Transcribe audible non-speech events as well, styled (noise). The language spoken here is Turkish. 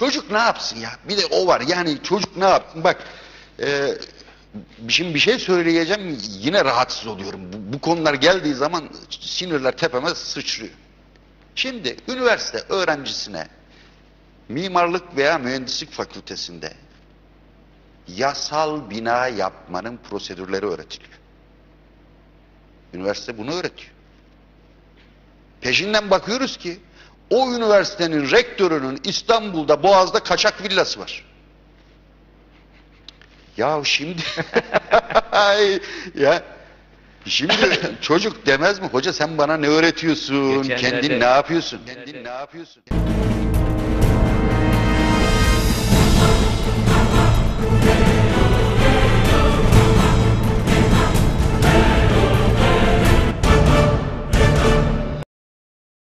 çocuk ne yapsın ya? Bir de o var. Yani çocuk ne yapsın? Bak e, şimdi bir şey söyleyeceğim yine rahatsız oluyorum. Bu, bu konular geldiği zaman sinirler tepeme sıçrıyor. Şimdi üniversite öğrencisine mimarlık veya mühendislik fakültesinde yasal bina yapmanın prosedürleri öğretiliyor. Üniversite bunu öğretiyor. Peşinden bakıyoruz ki o üniversitenin rektörünün İstanbul'da Boğaz'da kaçak villası var. Ya şimdi (laughs) ya şimdi çocuk demez mi hoca sen bana ne öğretiyorsun? Geçenlerde- Kendin ne yapıyorsun? Kendin ne yapıyorsun?